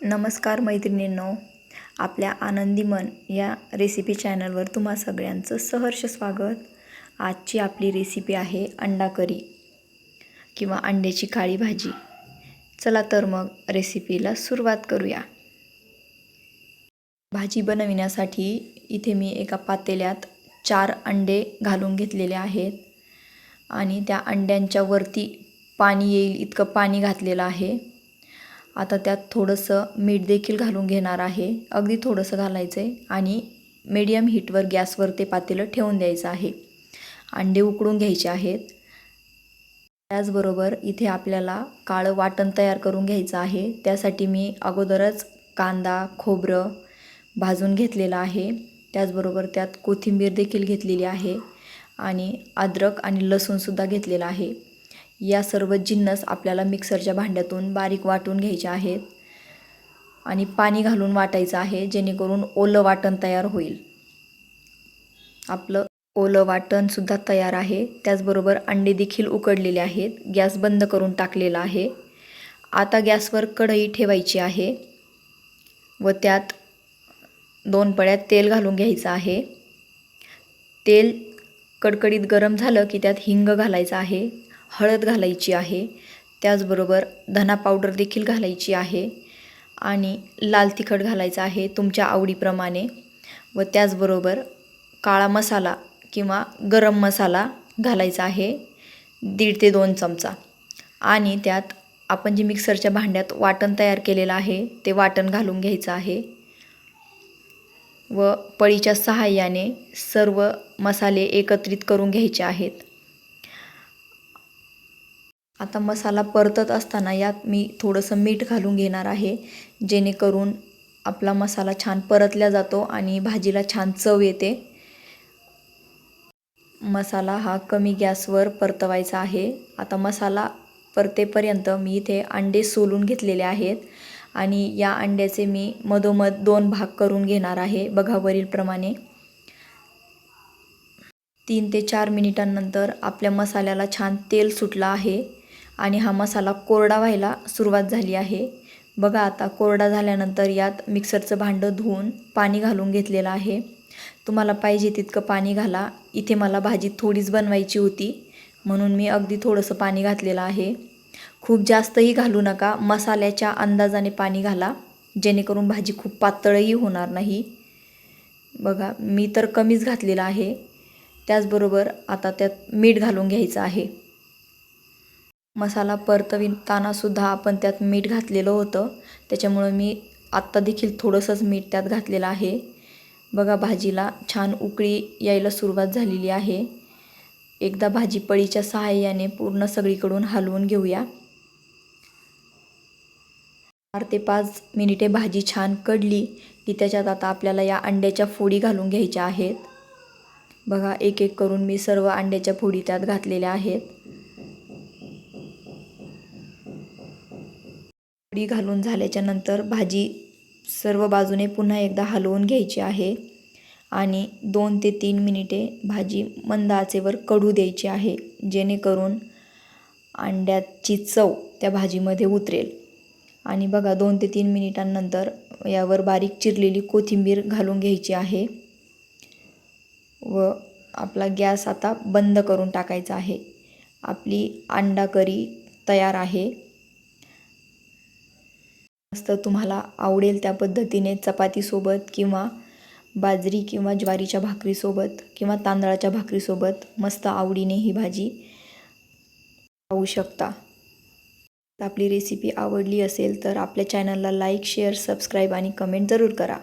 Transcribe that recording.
नमस्कार मैत्रिणींनो आपल्या आनंदी मन या रेसिपी चॅनलवर तुम्हा सगळ्यांचं सहर्ष स्वागत. आजची आपली रेसिपी आहे अंडा करी किंवा अंड्याची काळी भाजी. चला तर मग रेसिपीला सुरुवात करूया. भाजी बनविण्यासाठी इथे मी एका पातेल्यात चार अंडे घालून घेतलेले आहेत आणि त्या अंड्यांच्या वरती पाणी येईल इतकं पाणी घातलेलं आहे. आता त्यात थोडंसं मीठ देखील घालून घेणार आहे. अगदी थोडंसं घालायचं आहे आणि मीडियम हीटवर गॅसवर ते पातेलं ठेवून द्यायचं आहे. अंडे उकडून घ्यायचे आहेत. त्याचबरोबर इथे आपल्याला काळं वाटण तयार करून घ्यायचं आहे. त्यासाठी मी अगोदरच कांदा खोबरं भाजून घेतलेलं आहे. त्याचबरोबर त्यात कोथिंबीर देखील घेतलेली आहे आणि अद्रक आणि लसूणसुद्धा घेतलेलं आहे. या सर्व जिन्नस आपल्याला मिक्सरच्या भांड्यातून बारीक वाटून घ्यायचे आहेत. आणि पाणी घालून वाटायचं आहे जेणेकरून ओलं वाटण तयार होईल. आपलं ओलं वाटणसुद्धा तयार आहे. त्याचबरोबर अंडे देखील उकडलेले आहेत. गॅस बंद करून टाकलेला आहे. आता गॅसवर कढई ठेवायची आहे व त्यात दोन पळ्यात तेल घालून घ्यायचं आहे. तेल कडकडीत गरम झालं की त्यात हिंग घालायचं आहे. हळद घालायची आहे. त्याचबरोबर धना पावडर देखील घालायची आहे. आणि लाल तिखट घालायचं आहे तुमच्या आवडीप्रमाणे. व त्याचबरोबर काळा मसाला किंवा गरम मसाला घालायचा आहे. दीड ते दोन चमचा. आणि त्यात आपण जे मिक्सरच्या भांड्यात वाटण तयार केलेलं आहे ते वाटण घालून घ्यायचं आहे. व पळीच्या सहाय्याने सर्व मसाले एकत्रित करून घ्यायचे आहेत. आता मसाला परतत असताना यात मी थोडंसं मीठ घालून घेणार आहे जेणेकरून आपला मसाला छान परतला जातो आणि भाजीला छान चव येते. मसाला हा कमी गॅसवर परतवायचा आहे. आता मसाला परतेपर्यंत मी इथे अंडे सोलून घेतलेले आहेत आणि या अंड्याचे मी मधोमध दोन भाग करून घेणार आहे बघा वरीलप्रमाणे तीन ते चार मिनिटांनंतर आपल्या मसाल्याला छान तेल सुटलं आहे. आणि हा मसाला कोरडा व्हायला सुरुवात झाली आहे. बघा आता कोरडा झाल्यानंतर यात मिक्सरचं भांडं धुवून पाणी घालून घेतलेलं आहे. तुम्हाला पाहिजे तितकं पाणी घाला. इथे मला भाजी थोडीच बनवायची होती म्हणून मी अगदी थोडंसं पाणी घातलेलं आहे. खूप जास्तही घालू नका. मसाल्याच्या अंदाजाने पाणी घाला. जेणेकरून भाजी खूप पातळही होणार नाही. बघा मी तर कमीच घातलेलं आहे. त्याचबरोबर आता त्यात मीठ घालून घ्यायचं आहे. मसाला परतवितानासुद्धा आपण त्यात मीठ घातलेलं होतं. त्याच्यामुळं मी आत्ता देखील थोडंसंच मीठ त्यात घातलेलं आहे. बघा भाजीला छान उकळी यायला सुरुवात झालेली आहे. एकदा भाजी पळीच्या सहाय्याने पूर्ण सगळीकडून हलवून घेऊया. चार ते पाच मिनिटे भाजी छान कडली की त्याच्यात आता आपल्याला या अंड्याच्या फोडी घालून घ्यायच्या आहेत. बघा एक एक करून मी सर्व अंड्याच्या फोडी त्यात घातलेल्या आहेत. फोडी घालून झाल्याच्यानंतर भाजी सर्व बाजूने पुन्हा एकदा हलवून घ्यायची आहे आणि दोन ते तीन मिनिटे भाजी मंद आचेवर कढू द्यायची आहे जेणेकरून अंड्याची चव त्या भाजीमध्ये उतरेल. आणि बघा दोन ते तीन मिनिटांनंतर यावर बारीक चिरलेली कोथिंबीर घालून घ्यायची आहे व आपला गॅस आता बंद करून टाकायचा आहे. आपली अंडा करी तयार आहे. मस्त तुम्हाला आवडेल त्या पद्धतीने चपातीसोबत किंवा बाजरी किंवा ज्वारीच्या भाकरीसोबत किंवा तांदळाच्या भाकरीसोबत मस्त आवडीने ही भाजी खाऊ शकता. आपली रेसिपी आवडली असेल तर आपल्या चॅनलला लाईक शेअर सबस्क्राईब आणि कमेंट जरूर करा.